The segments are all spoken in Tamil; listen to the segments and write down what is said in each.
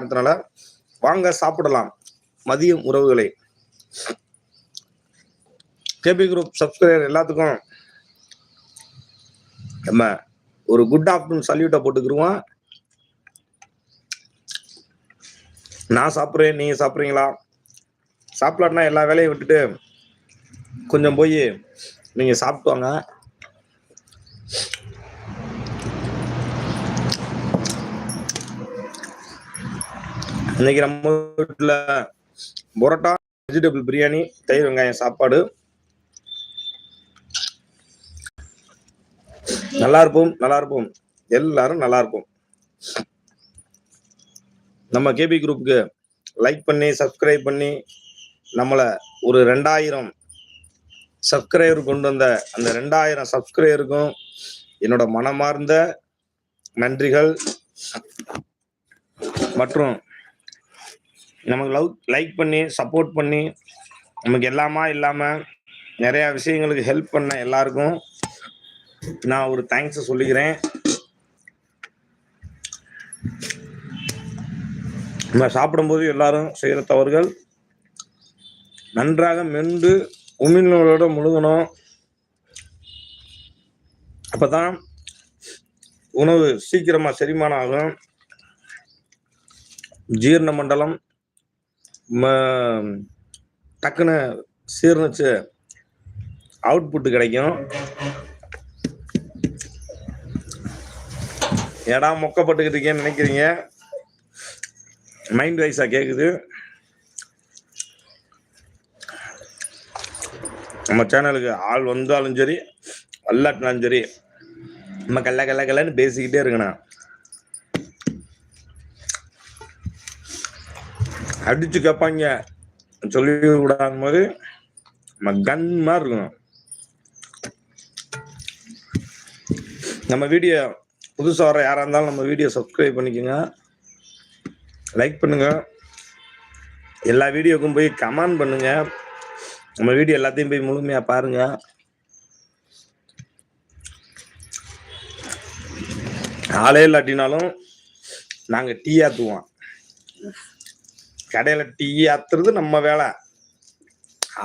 காரணத்தினால வாங்க சாப்பிடலாம். மதியம் உறவுகளை. கேபி குரூப் சப்ஸ்கிரைபர் எல்லாத்துக்கும் நம்ம ஒரு குட் ஆஃப்டர்நூன் சல்யூட்டை போட்டுக்கிருவோம். நான் சாப்பிட்றேன் நீங்க சாப்பிட்றீங்களா? சாப்பிட்லாட்டினா எல்லா வேலையும் விட்டுட்டு கொஞ்சம் போய் நீங்க சாப்பிட்டு வாங்க. இன்னைக்கு நம்ம வீட்டில் பரோட்டா வெஜிடபிள் பிரியாணி தயிர் வெங்காயம் சாப்பாடு. நல்லா இருப்போம் நல்லா இருப்போம். எல்லாரும் நல்லா இருப்போம். நம்ம கேபி குரூப்புக்கு லைக் பண்ணி சப்ஸ்கிரைப் பண்ணி நம்மளை ஒரு ரெண்டாயிரம் சப்ஸ்கிரைபர் கொண்டு வந்த அந்த ரெண்டாயிரம் சப்ஸ்கிரைபருக்கும் என்னோட மனமார்ந்த நன்றிகள். மற்றும் நமக்கு லவ் லைக் பண்ணி சப்போர்ட் பண்ணி நமக்கு எல்லாமா இல்லாமல் நிறையா விஷயங்களுக்கு ஹெல்ப் பண்ண எல்லாருக்கும் நான் ஒரு தேங்க்ஸ் சொல்லிக்கிறேன். நம்ம சாப்பிடும்போது எல்லாரும் செய்கிற தவறுகள் நன்றாக மென்று உமிழ்நூலோட முழுகணும். அப்பதான் உணவு சீக்கிரமாக செரிமானம் ஆகும். ஜீரண மண்டலம் டக்குன்னு சீர்ணிச்சு அவுட்புட் கிடைக்கும். ஏடா மொக்கப்பட்டுக்கிட்டு இருக்கேன்னு நினைக்கிறீங்க? மைண்ட் வைஸா கேக்குது. நம்ம சேனலுக்கு ஆள் வந்தாலும் சரி வல்லாட்டினாலும் சரி நம்ம கல்ல கல்ல கல்லன்னு பேசிக்கிட்டே இருக்கணும். அடிச்சு கேட்பாங்க சொல்லி விடாத போது நம்ம கன் மாதிரி இருக்கணும். நம்ம வீடியோ புதுசாக வர யாராக இருந்தாலும் நம்ம வீடியோ சப்ஸ்கிரைப் பண்ணிக்கோங்க. லைக் பண்ணுங்க. எல்லா வீடியோக்கும் போய் கமெண்ட் பண்ணுங்க. நம்ம வீடியோ எல்லாத்தையும் போய் முழுமையா பாருங்க. ஆளே இல்லாட்டினாலும் நாங்க டீ ஆத்துவோம். கடையில டீ ஆத்துறது நம்ம வேலை.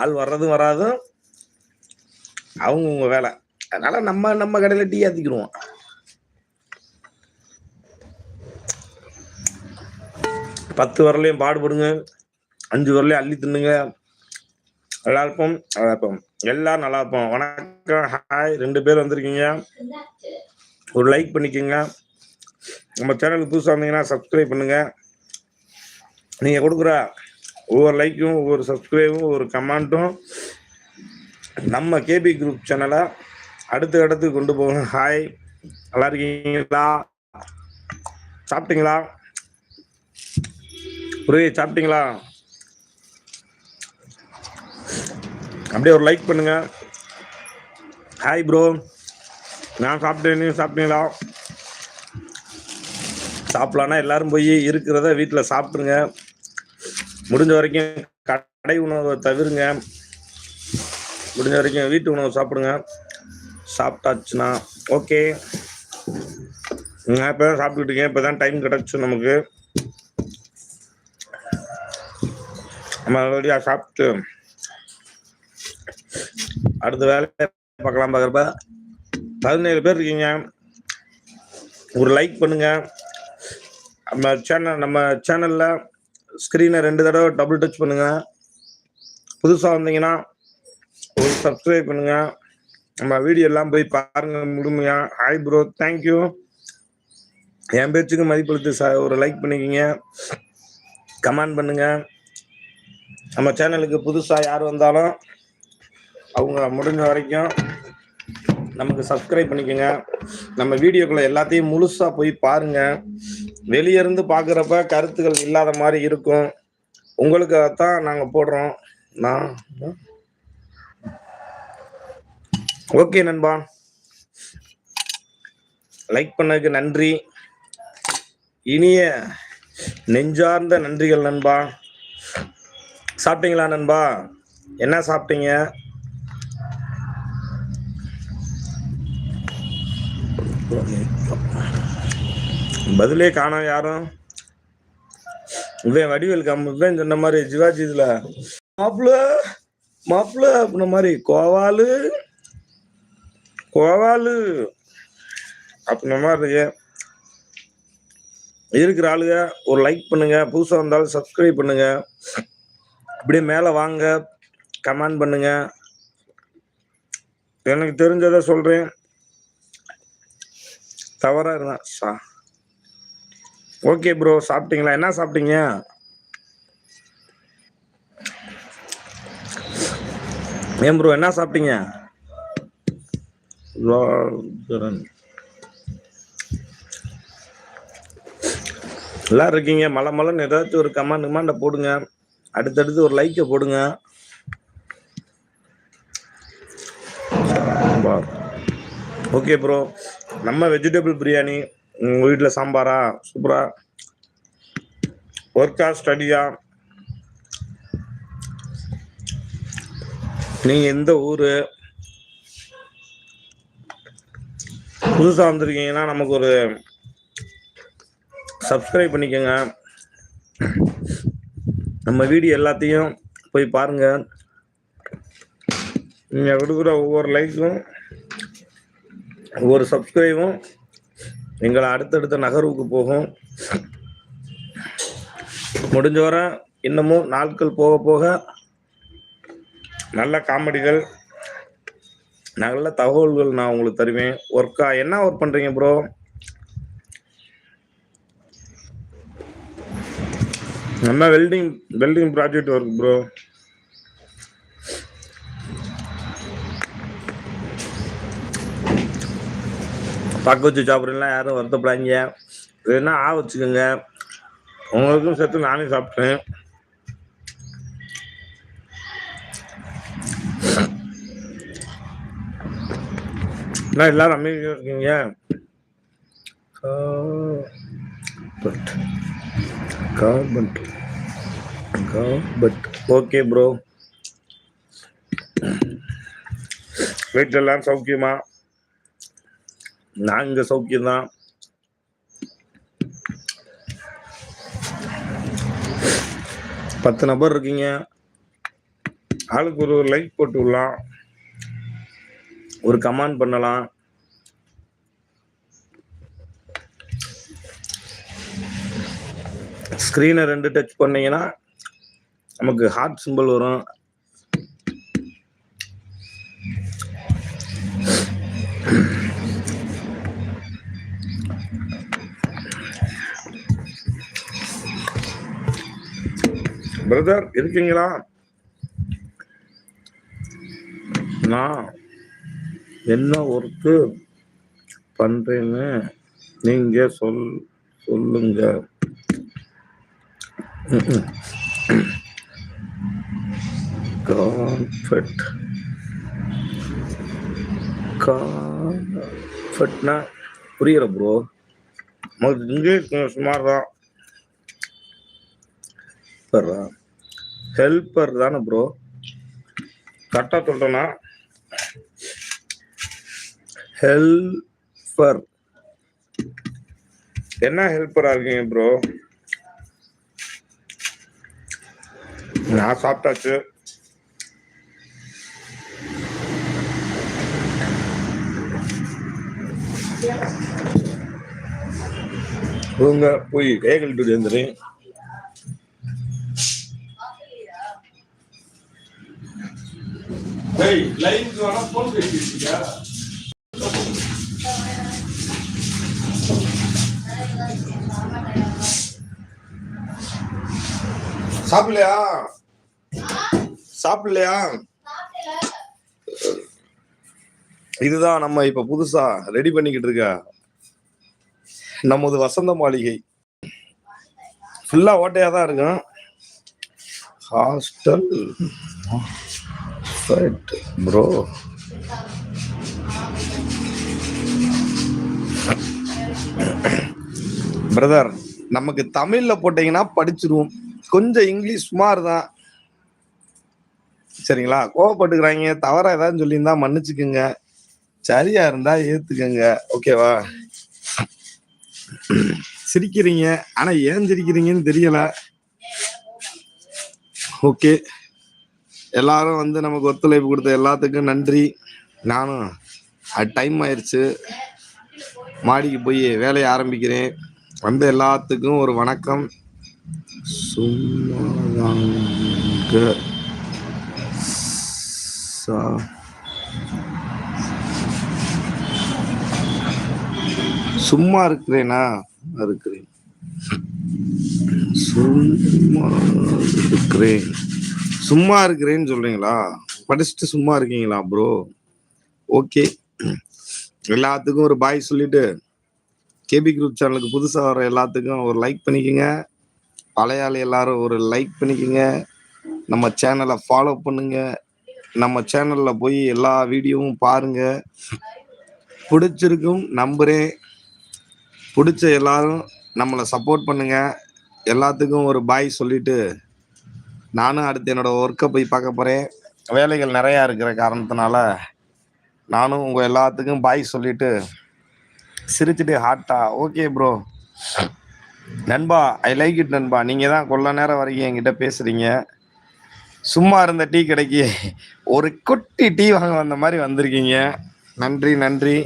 ஆள் வர்றதும் வராதும் அவங்க உங்க வேலை. அதனால நம்ம நம்ம கடையில டீ ஆத்திக்கிடுவோம் பத்து வரலையும் பாடுபடுங்க அஞ்சு வரலையும் அள்ளி தின்னுங்க. நல்லா இருப்போம் நல்லா இருப்போம் எல்லாம் நல்லா இருப்போம் வணக்கம் ஹாய். ரெண்டு பேர் வந்திருக்கீங்க. ஒரு லைக் பண்ணிக்கோங்க. நம்ம சேனலுக்கு புதுசாக வந்தீங்கன்னா சப்ஸ்கிரைப் பண்ணுங்க. நீங்க கொடுக்குற ஒவ்வொரு லைக்கும் ஒவ்வொரு சப்ஸ்கிரைபும் ஒவ்வொரு கமெண்ட்டும் நம்ம கேபி குரூப் சேனலை அடுத்து அடுத்து கொண்டு போகணும். ஹாய் நல்லா இருக்கீங்களா? சாப்பிட்டீங்களா? புரிய சாப்பிட்டீங்களா? அப்படியே ஒரு லைக் பண்ணுங்க. ஹாய் ப்ரோ நான் சாப்பிட்டேன் நீங்க சாப்பிட்டீங்களா? சாப்பிடலான்னா எல்லாரும் போய் இருக்கிறத வீட்டில் சாப்பிட்ருங்க முடிஞ்ச வரைக்கும் கடை உணவை தவிருங்க. முடிஞ்ச வரைக்கும் வீட்டு உணவு சாப்பிடுங்க. சாப்பிட்டாச்சுன்னா ஓகே. நான் இப்போ தான் சாப்பிட்டுட்டு இருக்கேன். இப்போ தான் டைம் கிடச்சி நமக்கு. நம்ம ரெடியாக சாப்பிட்டு அடுத்த வேலையை பார்க்கலாம் பார்க்குறப்ப பதினேழு பேர் இருக்கீங்க. ஒரு லைக் பண்ணுங்கள் நம்ம சேனல் நம்ம சேனலில் ஸ்க்ரீனை ரெண்டு தடவை டபுள் டச் பண்ணுங்க. புதுசாக வந்தீங்கன்னா ஒரு சப்ஸ்கிரைப் பண்ணுங்க. நம்ம வீடியோ எல்லாம் போய் பாருங்க முழுமையா. ஹாய் ப்ரோ தேங்க்யூ என் பேச்சுக்கு மதிப்பளித்து ச- ஒரு லைக் பண்ணிக்கிங்க. கமெண்ட் பண்ணுங்க. நம்ம சேனலுக்கு புதுசாக யார் வந்தாலும் அவங்க முடிஞ்ச வரைக்கும் நமக்கு சப்ஸ்கிரைப் பண்ணிக்கோங்க. நம்ம வீடியோக்குள்ள எல்லாத்தையும் முழுசாக போய் பாருங்கள் வெளியிருந்து பாக்குறப்ப கருத்துக்கள் இல்லாத மாதிரி இருக்கும். உங்களுக்கு தான் நாங்க போடுறோம். நான். ஓகே நண்பா. லைக் பண்ணதுக்கு நன்றி. இனிய நெஞ்சார்ந்த நன்றிகள் நண்பா. சாப்பிட்டீங்களா நண்பா? என்ன சாப்பிட்டீங்க? பதிலே காணோம் யாரும். இவன் வடிவேல் கம்பன் சொன்ன மாதிரி சிவாஜி இதுல மாப்பிள மாப்பிள அப்படின்ன மாதிரி கோவாலு கோவாலு அப்படின்ன மாதிரி இருக்கிற ஆளுங்க ஒரு லைக் பண்ணுங்க. புதுசா வந்தாலும் சப்ஸ்கிரைப் பண்ணுங்க. அப்படியே மேலே வாங்க. கமெண்ட் பண்ணுங்க. எனக்கு தெரிஞ்சதை சொல்றேன். தவறாக இருந்தா சா. ஓகே ப்ரோ சாப்பிட்டீங்களா? என்ன சாப்பிட்டீங்க? ஏன் ப்ரோ என்ன சாப்பிட்டீங்க. எல்லாரும் இருக்கீங்க. மலை மலைன்னு ஏதாச்சும் ஒரு கமெண்ட் கமாண்ட போடுங்க. அடுத்தடுத்து ஒரு லைக்கை போடுங்க. Okay bro. நம்ம வெஜிடபிள் பிரியாணி. உங்க வீட்டில் சாம்பாரா? சூப்பரா. ஒர்க்கா ஸ்டடியா நீங்கள் எந்த ஊரு? புதுசா வந்திருக்கீங்கன்னா நமக்கு ஒரு சப்ஸ்கிரைப் பண்ணிக்கோங்க. நம்ம வீடியோ எல்லாத்தையும் போய் பாருங்க. நீங்க கொடுக்குற ஒவ்வொரு லைக்கும் ஒவ்வொரு சப்ஸ்கிரைபும் எங்களை அடுத்தடுத்த நகர்வுக்கு போகும். முடிஞ்ச வர இன்னமும் நாட்கள் போக போக நல்ல காமெடிகள் நல்ல தகவல்கள் நான் உங்களுக்கு தருவேன். ஒர்க்கா என்ன ஒர்க் பண்றீங்க ப்ரோ நம்ம welding welding project work bro பக்க வச்சு சாப்பிட்றீங்களா யாரும் வருத்தப்படாதீங்க. வேணா ஆ வச்சுக்கோங்க. உங்களுக்கும் சேர்த்து நானே சாப்பிட்டேன். என்ன எல்லாரும் அமைதியாக இருக்கீங்க? கார்பட் கார்பட் ஓகே ப்ரோ வீட்டில் எல்லாம் சௌக்கியமா? நான் இங்க சௌக்கியம் தான் பத்து நபர் இருக்கீங்க. ஆளுக்கு ஒரு லைக் போட்டு விடலாம். ஒரு கமெண்ட் பண்ணலாம். ஸ்க்ரீனை ரெண்டு டச் பண்ணீங்கன்னா நமக்கு ஹார்ட் சிம்பிள் வரும். பிரதர் இருக்கீங்களா? நான் என்ன ஒர்க்கு பண்றேன்னு நீங்க சொல் சொல்லுங்க. கான்ஃபெட் கான்ஃபெட்னா புரியல ப்ரோ இங்கிலீஷ் சுமார் தான் ஹெல்ப்பரா ஹெல்ப்பர் தானே ப்ரோ கரெக்டாக சொல்கிறேன்னா ஹெல்பர் என்ன ஹெல்ப்பராக இருக்கீங்க ப்ரோ நான் சாப்பிட்டாச்சு. உங்க போய் கைகழிட்டு வந்துடுறேன் டேய் லைன்க்கு வேணா சாப்பிடலையா? சாப்பிடலையா? இதுதான் நம்ம இப்ப புதுசா ரெடி பண்ணிக்கிட்டு இருக்க. நமது வசந்த மாளிகை. ஃபுல்லா ஓட்டையா தான் இருக்கும். ஹாஸ்டல் ப்ரோ பிரதர் நமக்கு தமிழ்ல போட்டீங்கன்னா படிச்சிருவோம். கொஞ்சம் இங்கிலீஷ் சுமார் தான் சரிங்களா? கோவப்பட்டுக்கிறாங்க. தவறா ஏதாவது சொல்லியிருந்தா மன்னிச்சுக்குங்க. சரியா இருந்தா ஏத்துக்கங்க. ஓகேவா? சிரிக்கிறீங்க. ஆனா ஏன் சிரிக்கிறீங்கன்னு தெரியல. ஓகே. எல்லாரும் வந்து நமக்கு ஒத்துழைப்பு கொடுத்த எல்லாத்துக்கும் நன்றி. நானும் அது டைம் ஆயிடுச்சு மாடிக்கு போய் வேலையை ஆரம்பிக்கிறேன். வந்த எல்லாத்துக்கும் ஒரு வணக்கம். சும்மாதாங்க. சா- சும்மா இருக்கிறேனா? இருக்கிறேன். சும்மா இருக்கிறேன். சும்மா இருக்கிறேன்னு சொல்றீங்களா? படிச்சுட்டு சும்மா இருக்கீங்களா ப்ரோ ஓகே எல்லாத்துக்கும் ஒரு பாய் சொல்லிட்டு கேபி குரூப் சேனலுக்கு புதுசாக வர எல்லாத்துக்கும் ஒரு லைக் பண்ணிக்கோங்க. பழைய ஆள் எல்லாரும் ஒரு லைக் பண்ணிக்கோங்க. நம்ம சேனலை ஃபாலோ பண்ணுங்க. நம்ம சேனலில் போய் எல்லா வீடியோவும் பாருங்க. பிடிச்சிருக்கும் நம்புறேன். பிடிச்ச எல்லாரும் நம்மளை சப்போர்ட் பண்ணுங்க. எல்லாத்துக்கும் ஒரு பாய் சொல்லிட்டு நானும் அடுத்து என்னோட ஒர்க்கை போய் பார்க்க போறேன். வேலைகள் நிறையா இருக்கிற காரணத்தினால நானும் உங்க எல்லாத்துக்கும் பாய் சொல்லிட்டு சிரிச்சுட்டு ஹாட்டா ஓகே ப்ரோ நண்பா ஐ லைக் இட் நண்பா. நீங்க தான் கொள்ள நேரம் வரைக்கும் என்கிட்ட பேசுறீங்க. சும்மா இருந்த டீ கடைக்கு ஒரு குட்டி டீ வாங்க வந்த மாதிரி வந்திருக்கீங்க. நன்றி நன்றி.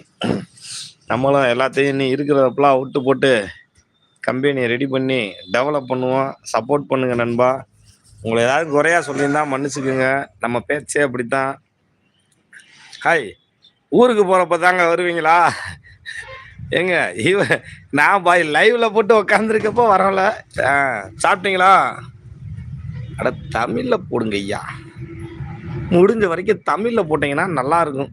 நம்மளும் எல்லாத்தையும் நீ இருக்கிறதப்பெல்லாம் விட்டு போட்டு கம்பெனியை ரெடி பண்ணி டெவலப் பண்ணுவோம். சப்போர்ட் பண்ணுங்க நண்பா. உங்களை ஏதாவது குறையா சொல்லியிருந்தா மன்னிச்சுக்குங்க. நம்ம பேச்சே அப்படித்தான். ஹாய் ஊருக்கு போறப்ப தாங்க வருவீங்களா? ஏங்க இவ நான் பாய் லைவ்ல போட்டு உக்காந்துருக்கப்போ வரல. ஆ, சாப்பிட்டீங்களா? அட தமிழ்ல போடுங்க ஐயா. முடிஞ்ச வரைக்கும் தமிழ்ல போட்டீங்கன்னா நல்லா இருக்கும்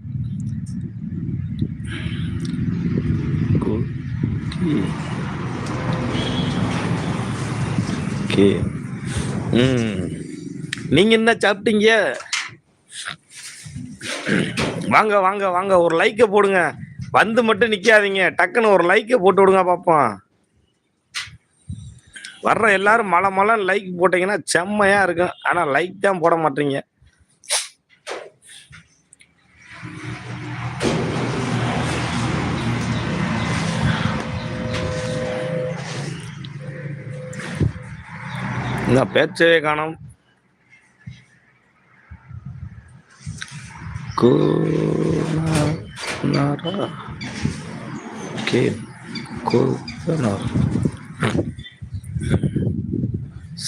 ஓகே நீங்க என்ன சாப்பிட்டீங்க? வாங்க வாங்க வாங்க. ஒரு லைக்கை போடுங்க. வந்து மட்டும் நிக்காதீங்க. டக்குன்னு ஒரு லைக்கை போட்டு விடுங்க பாப்போம். வர்ற எல்லாரும் மலை மலை லைக் போட்டீங்கன்னா செம்மையா இருக்கும். ஆனா லைக் தான் போட மாட்டீங்க. இந்த பேச்சவே காணோம். கே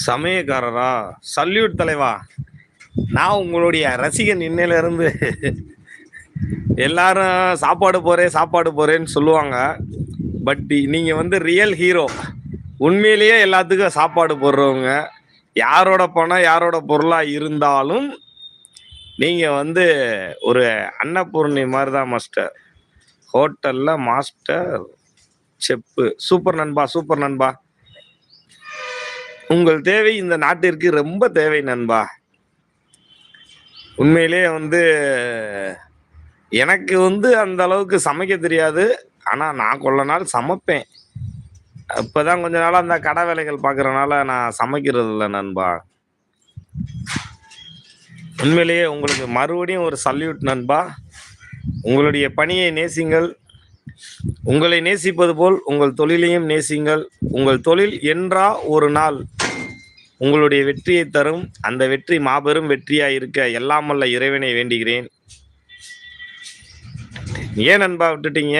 சமயக்காரரா சல்யூட் தலைவா. நான் உங்களுடைய ரசிகன் இன்னையிலிருந்து. எல்லாரும் சாப்பாடு போறேன் சாப்பாடு போறேன்னு சொல்லுவாங்க. பட் நீங்க வந்து ரியல் ஹீரோ உண்மையிலேயே எல்லாத்துக்கும் சாப்பாடு போடுறவங்க யாரோட பணம் யாரோட பொருளாக இருந்தாலும் நீங்கள் வந்து ஒரு அன்னபூர்ணி மாதிரி தான் மாஸ்டர் ஹோட்டலில் மாஸ்டர் செப்பு சூப்பர் நண்பா சூப்பர் நண்பா. உங்கள் தேவை இந்த நாட்டிற்கு ரொம்ப தேவை நண்பா. உண்மையிலே வந்து எனக்கு வந்து அந்த அளவுக்கு சமைக்க தெரியாது. ஆனால் நான் கொள்ள நாள் சமைப்பேன். இப்பதான் கொஞ்ச நாளா அந்த கடை வேலைகள் பார்க்கறனால நான் சமைக்கிறது இல்லை நண்பா. உண்மையிலேயே உங்களுக்கு மறுபடியும் ஒரு சல்யூட் நண்பா. உங்களுடைய பணியை நேசிங்கள். உங்களை நேசிப்பது போல் உங்கள் தொழிலையும் நேசிங்கள். உங்கள் தொழில் என்றா ஒரு நாள் உங்களுடைய வெற்றியை தரும். அந்த வெற்றி மாபெரும் வெற்றியாக இருக்க எல்லாம் வல்ல இறைவனை வேண்டுகிறேன். ஏன் நண்பா விட்டுட்டீங்க?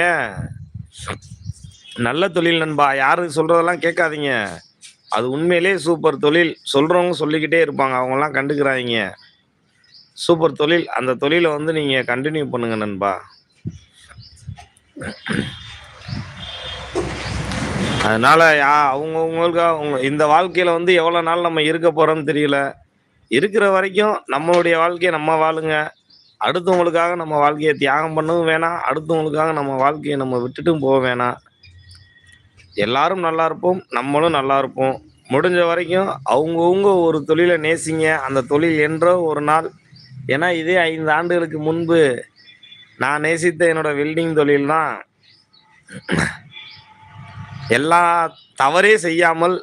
நல்ல தொழில் நண்பா யாரு சொல்றதெல்லாம் கேட்காதீங்க. அது உண்மையிலே சூப்பர் தொழில். சொல்றவங்க சொல்லிக்கிட்டே இருப்பாங்க. அவங்கெல்லாம் கண்டுக்கிறாங்க சூப்பர் தொழில். அந்த தொழிலை வந்து நீங்க கண்டினியூ பண்ணுங்க நண்பா. அதனால யா அவங்கவுங்களுக்கு அவங்க இந்த வாழ்க்கையில வந்து எவ்வளவு நாள் நம்ம இருக்க போறோம்னு தெரியல. இருக்கிற வரைக்கும் நம்மளுடைய வாழ்க்கையை நம்ம வாழுங்க. அடுத்தவங்களுக்காக நம்ம வாழ்க்கையை தியாகம் பண்ணவும் வேணாம். அடுத்தவங்களுக்காக நம்ம வாழ்க்கையை நம்ம விட்டுட்டும் போக வேணாம். எல்லாரும் நல்லா இருப்போம் நம்மளும் நல்லா இருப்போம். முடிஞ்ச வரைக்கும் அவங்கவுங்க ஒரு தொழிலை நேசிங்க. அந்த தொழில் என்றோ ஒரு நாள். ஏன்னா இதே ஐந்து ஆண்டுகளுக்கு முன்பு நான் நேசித்த என்னோட வெல்டிங் தொழில் தான் எல்லா தவறே செய்யாமல்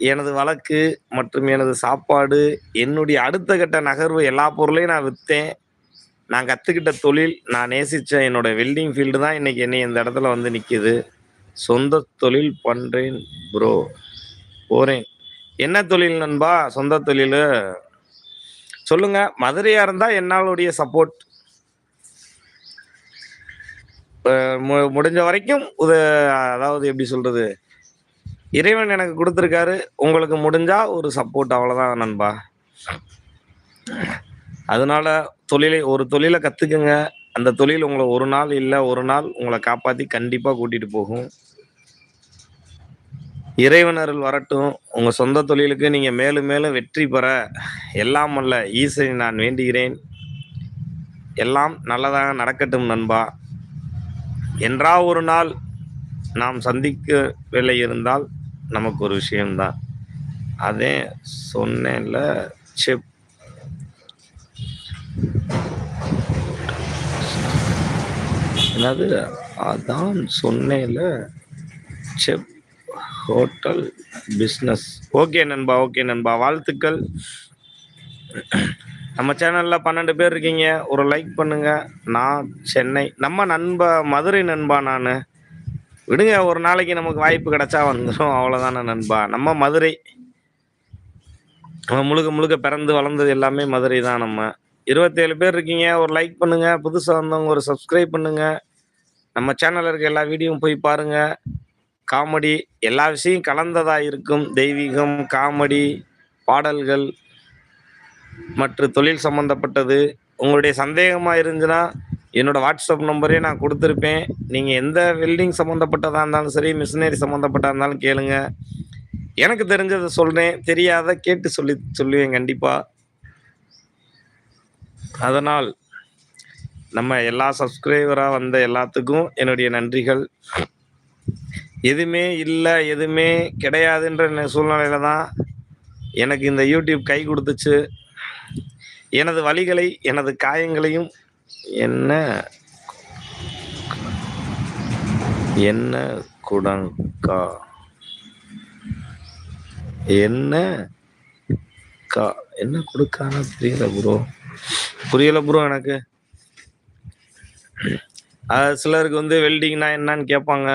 எனது வழக்கு மற்றும் எனது சாப்பாடு என்னுடைய அடுத்த கட்ட நகர்வு எல்லா பொருளையும் நான் விற்றேன் நான் கற்றுக்கிட்ட தொழில் நான் நேசித்த என்னோடய வெல்டிங் ஃபீல்டு தான் இன்றைக்கி என்னை இந்த இடத்துல வந்து நிற்கிது சொந்த தொழில் பண்ணுறேன் ப்ரோ போகிறேன் என்ன தொழில் நண்பா? சொந்த தொழில். சொல்லுங்க மதுரையா இருந்தா என்னாளுடைய சப்போர்ட் முடிஞ்ச வரைக்கும் உத அதாவது எப்படி சொல்றது? இறைவன் எனக்கு கொடுத்துருக்காரு. உங்களுக்கு முடிஞ்சா ஒரு சப்போர்ட் அவ்வளோதான் நண்பா. அதனால தொழிலை ஒரு தொழிலை கற்றுக்குங்க அந்த தொழில் உங்களை ஒரு நாள் இல்லை ஒரு நாள் உங்களை காப்பாற்றி கண்டிப்பாக கூட்டிகிட்டு போகும். இறைவனர்கள் வரட்டும். உங்கள் சொந்த தொழிலுக்கு நீங்கள் மேலும் மேலும் வெற்றி பெற எல்லாம் அல்ல ஈசனை நான் வேண்டுகிறேன். எல்லாம் நல்லதாக நடக்கட்டும் நண்பா. என்றா ஒரு நாள் நாம் சந்திக்கவில்லை இருந்தால் நமக்கு ஒரு விஷயம்தான். அதே சொன்னேன்ல செப் என்னது? அதான் சொன்னேல செப் ஹோட்டல் பிஸ்னஸ். ஓகே நண்பா ஓகே நண்பா. வாழ்த்துக்கள். நம்ம சேனலில் பன்னெண்டு பேர் இருக்கீங்க. ஒரு லைக் பண்ணுங்க. நான் சென்னை நம்ம நண்பா மதுரை நண்பா நான். விடுங்க ஒரு நாளைக்கு நமக்கு வாய்ப்பு கிடைச்சா வந்துடும் அவ்வளோதானே நண்பா. நம்ம மதுரை. நம்ம முழுக்க முழுக்க பிறந்து வளர்ந்தது எல்லாமே மதுரை தான் நம்ம. இருபத்தேழு பேர் இருக்கீங்க ஒரு லைக் பண்ணுங்க புதுசாக வந்தவங்க ஒரு சப்ஸ்கிரைப் பண்ணுங்க. நம்ம சேனலில் இருக்க எல்லா வீடியோவும் போய் பாருங்க. காமெடி எல்லா விஷயம் கலந்ததாக இருக்கும். தெய்வீகம் காமெடி பாடல்கள் மற்ற தொழில் சம்மந்தப்பட்டது உங்களுடைய சந்தேகமாக இருந்துச்சுன்னா என்னோடய வாட்ஸ்அப் நம்பரே நான் கொடுத்துருப்பேன். நீங்கள் எந்த வெல்டிங் சம்மந்தப்பட்டதாக இருந்தாலும் சரி மிஷினரி சம்மந்தப்பட்டதாக இருந்தாலும் கேளுங்க. எனக்கு தெரிஞ்சதை சொல்கிறேன் தெரியாத கேட்டு சொல்லி சொல்லுவேன் கண்டிப்பாக அதனால் நம்ம எல்லா சப்ஸ்கிரைபராக வந்த எல்லாத்துக்கும் என்னுடைய நன்றிகள். எதுவுமே இல்லை எதுவுமே கிடையாதுன்ற சூழ்நிலையில தான் எனக்கு இந்த யூடியூப் கை கொடுத்துச்சு. எனது வழிகளை எனது காயங்களையும் என்ன என்ன குடங்கா? என்ன கா என்ன கொடுக்கான்னு தெரியல ப்ரோ. புரியல ப்ரோ எனக்கு. அது சிலருக்கு வந்து வெல்டிங்னா என்னன்னு கேட்பாங்க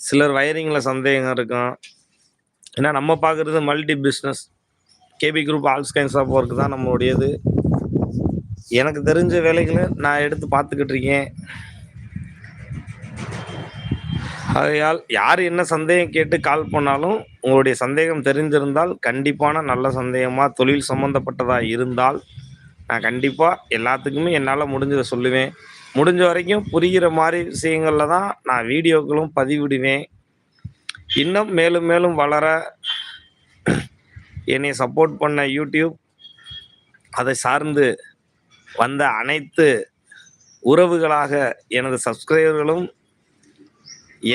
சிலர் வயரிங்கில் சந்தேகம் இருக்கும். ஏன்னா நம்ம பார்க்குறது multi business KP group all kinds of work தான் நம்மளுடையது. எனக்கு தெரிஞ்ச வேலைகளை நான் எடுத்து பார்த்துக்கிட்டு இருக்கேன். ஆகையால் யார் என்ன சந்தேகம் கேட்டு கால் பண்ணாலும் உங்களுடைய சந்தேகம் தெரிந்திருந்தால் கண்டிப்பான நல்ல சந்தேகமாக தொழில் சம்மந்தப்பட்டதாக இருந்தால் நான் கண்டிப்பாக எல்லாத்துக்குமே என்னால் முடிஞ்சதை சொல்லுவேன். முடிஞ்ச வரைக்கும் புரிகிற மாதிரி விஷயங்களில் தான் நான் வீடியோக்களும் பதிவிடுவேன். இன்னும் மேலும் மேலும் வளர என்னை சப்போர்ட் பண்ண யூடியூப் அதை சார்ந்து வந்த அனைத்து உறவுகளாக எனது சப்ஸ்கிரைபர்களும்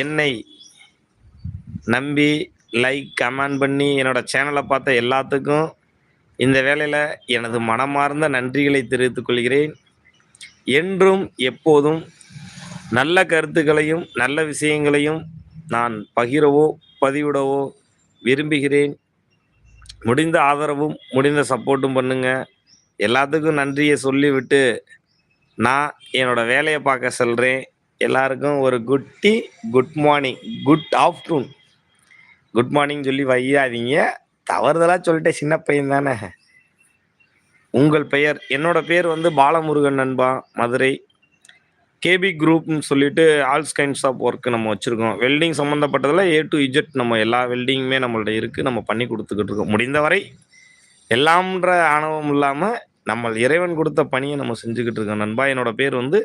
என்னை நம்பி லைக் கமெண்ட் பண்ணி என்னோட சேனலை பார்த்த எல்லாத்துக்கும் இந்த வேளையில் எனது மனமார்ந்த நன்றிகளை தெரிவித்துக் கொள்கிறேன். என்றும் எப்போதும் நல்ல கருத்துக்களையும் நல்ல விஷயங்களையும் நான் பகிரவோ பதிவிடவோ விரும்புகிறேன். முடிந்த ஆதரவும் முடிந்த சப்போர்ட்டும் பண்ணுங்கள் எல்லாத்துக்கும் நன்றியை சொல்லிவிட்டு நான் என்னோட வேலையை பார்க்க சொல்கிறேன் எல்லாருக்கும் ஒரு குட்டி good morning good afternoon. Good morning சொல்லி வையாதீங்க. தவறுதலாக சொல்லிட்டேன் சின்ன பையன் தானே. உங்கள் பெயர் என்னோட பேர் வந்து பாலமுருகன் நண்பா மதுரை. கேபி குரூப்னு சொல்லிட்டு ஆல்ஸ் கைண்ட்ஸ் ஆஃப் ஒர்க் நம்ம வச்சுருக்கோம். வெல்டிங் சம்மந்தப்பட்டதில் ஏ டு இஜெட் நம்ம எல்லா வெல்டிங்குமே நம்மள்ட்ட இருக்குது நம்ம பண்ணி கொடுத்துக்கிட்டு இருக்கோம். முடிந்தவரை எல்லாம்ன்ற ஆணவம் இல்லாமல் நம்ம இறைவன் கொடுத்த பணியை நம்ம செஞ்சுக்கிட்டு இருக்கோம் நண்பா. என்னோட பேர் வந்து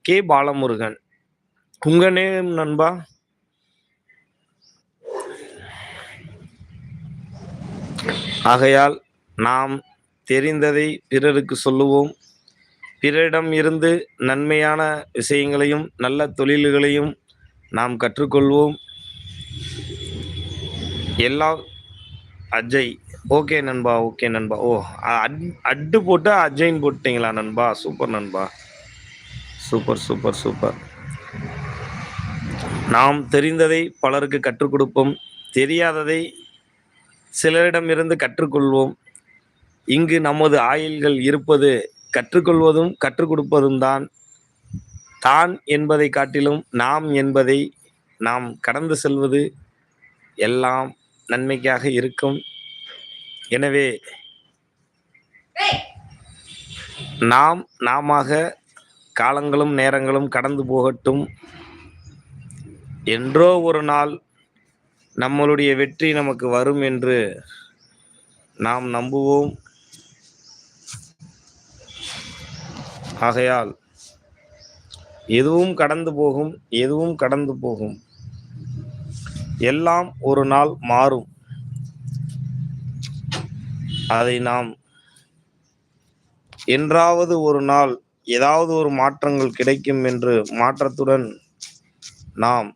கே பாலமுருகன். உங்கள் நேம் நண்பா? ஆகையால் நாம் தெரிந்ததை பிறருக்கு சொல்லுவோம். பிறரிடம் இருந்து நன்மையான விஷயங்களையும் நல்ல தொழில்களையும் நாம் கற்றுக்கொள்வோம். எல்லா அஜய் ஓகே நண்பா ஓகே நண்பா. ஓ அட் அட்டு போட்டு அஜய்ன்னு போட்டிங்களா நண்பா? சூப்பர் நண்பா. Super super super. நாம் தெரிந்ததை பலருக்கு கற்றுக் கொடுப்போம். தெரியாததை சிலரிடமிருந்து கற்றுக்கொள்வோம். இங்கு நமது ஆயுள்கள் இருப்பது கற்றுக்கொள்வதும் கற்றுக் கொடுப்பதும் தான். தான் என்பதை காட்டிலும் நாம் என்பதை நாம் கடந்து செல்வது எல்லாம் நன்மைக்காக இருக்கும். எனவே நாம் நாமாக காலங்களும் நேரங்களும் கடந்து போகட்டும். என்றோ ஒரு நாள் நம்மளுடைய வெற்றி நமக்கு வரும் என்று நாம் நம்புவோம். ஆகையால் எதுவும் கடந்து போகும் எதுவும் கடந்து போகும். எல்லாம் ஒரு நாள் மாறும். அதை நாம் என்றாவது ஒரு நாள் ஏதாவது ஒரு மாற்றங்கள் கிடைக்கும் என்று மாற்றத்துடன் நாம்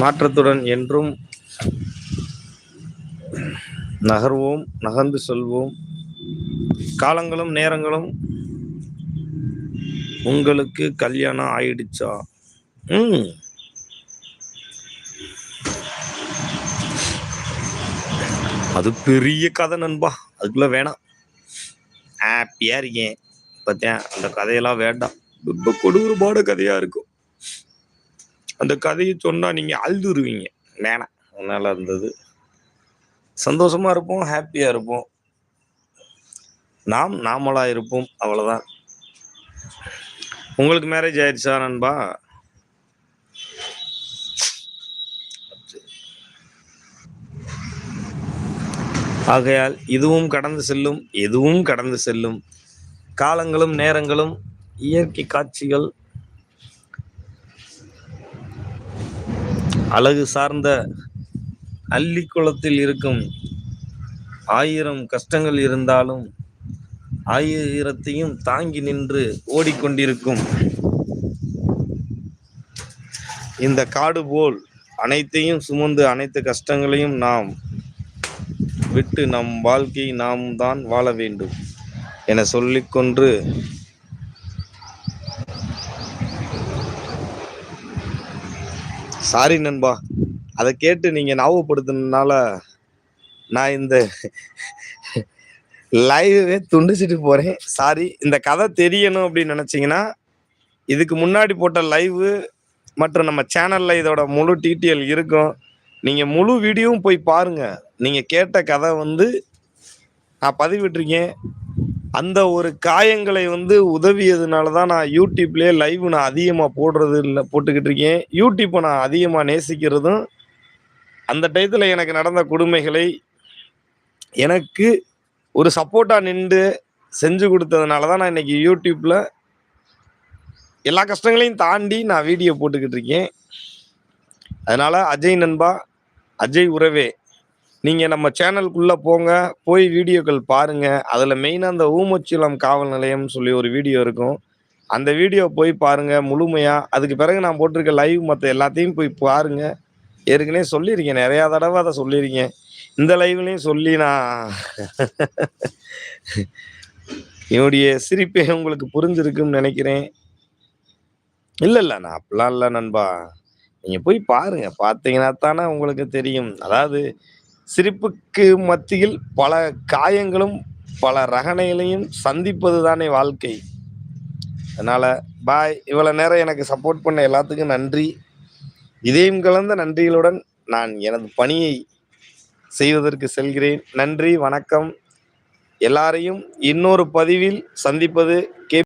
மாற்றத்துடன் என்றும் நகர்வோம் நகர்ந்து செல்வோம். காலங்களும் நேரங்களும் உங்களுக்கு கல்யாணம் ஆயிடுச்சா? ம். அது பெரிய கதை நண்பா. அதுக்குள்ள வேணாம். ஹாப்பியா இருக்கேன். பார்த்தேன் அந்த கதையெல்லாம் வேண்டாம். ரொம்ப கொடூரமான கதையா இருக்கும். அந்த கதையை சொன்னால் நீங்கள் அழுதுருவீங்க. வேணாம் அதனால இருந்தது. சந்தோஷமாக இருப்போம் ஹாப்பியாக இருப்போம். நாம் நாமளாக இருப்போம் அவ்வளோதான் உங்களுக்கு மேரேஜ் ஆயிடுச்சா நண்பா? ஆகையால் இதுவும் கடந்து செல்லும் எதுவும் கடந்து செல்லும். காலங்களும் நேரங்களும் இயற்கை காட்சிகள் அழகு சார்ந்த அள்ளிக்குளத்தில் இருக்கும் ஆயிரம் கஷ்டங்கள் இருந்தாலும் ஆயிரத்தையும் தாங்கி நின்று ஓடிக்கொண்டிருக்கும். இந்த காடு போல் அனைத்தையும் சுமந்து அனைத்து கஷ்டங்களையும் நாம் விட்டு நம் வாழ்க்கையை நாம் தான் வாழ வேண்டும் என சொல்லிக்கொண்டு சாரி நண்பா. அதை கேட்டு நீங்க ஞாபகப்படுத்தினால நான் இந்த லைவே துண்டிச்சிட்டு போறேன். சாரி இந்த கதை தெரியணும் அப்படின்னு நினைச்சீங்கன்னா இதுக்கு முன்னாடி போட்ட லைவ் மற்றும் நம்ம சேனல்ல இதோட முழு டீட்டெயில் இருக்கும். நீங்க முழு வீடியோவும் போய் பாருங்க. நீங்க கேட்ட கதை வந்து நான் பதிவிட்டிருக்கேன். அந்த ஒரு காயங்களை வந்து உதவியதுனால தான் நான் யூடியூப்லேயே லைவ் நான் அதிகமாக போடுறது இல்லை போட்டுக்கிட்டு இருக்கேன். யூடியூப்பை நான் அதிகமாக நேசிக்கிறதும் அந்த டயத்தில் எனக்கு நடந்த கொடுமைகளை எனக்கு ஒரு சப்போர்ட்டாக நின்று செஞ்சு கொடுத்ததுனால தான் நான் இன்னைக்கு யூடியூப்பில் எல்லா கஷ்டங்களையும் தாண்டி நான் வீடியோ போட்டுக்கிட்டு இருக்கேன். அதனால் அஜய் நண்பா அஜய் உறவே. நீங்கள் நம்ம சேனலுக்குள்ளே போங்க போய் வீடியோக்கள் பாருங்கள் அதில் மெயினாக அந்த ஊமச்சிலம் காவல் நிலையம்னு சொல்லி ஒரு வீடியோ இருக்கும். அந்த வீடியோ போய் பாருங்கள் முழுமையாக அதுக்கு பிறகு நான் போட்டிருக்க லைவ் மற்ற எல்லாத்தையும் போய் பாருங்கள் ஏற்கனவே சொல்லியிருக்கேன். நிறையா தடவை அதை சொல்லியிருக்கேன். இந்த லைவ்லையும் சொல்லி நான் என்னுடைய சிரிப்பே உங்களுக்கு புரிஞ்சிருக்குன்னு நினைக்கிறேன். இல்லை இல்லை நான் அப்படிலாம் இல்லை நண்பா. நீங்கள் போய் பாருங்க. பார்த்தீங்கன்னா தானே உங்களுக்கு தெரியும். அதாவது சிரிப்புக்கு மத்தியில் பல காயங்களும் பல ரகனைகளையும் சந்திப்பது தானே வாழ்க்கை. அதனால் பாய் இவ்வளோ நேரம் எனக்கு சப்போர்ட் பண்ண எல்லாத்துக்கும் நன்றி. இதயம் கலந்த நன்றிகளுடன் நான் எனது பணியை செய்வதற்கு செல்கிறேன். நன்றி வணக்கம். எல்லாரையும் இன்னொரு பதிவில் சந்திப்பது கே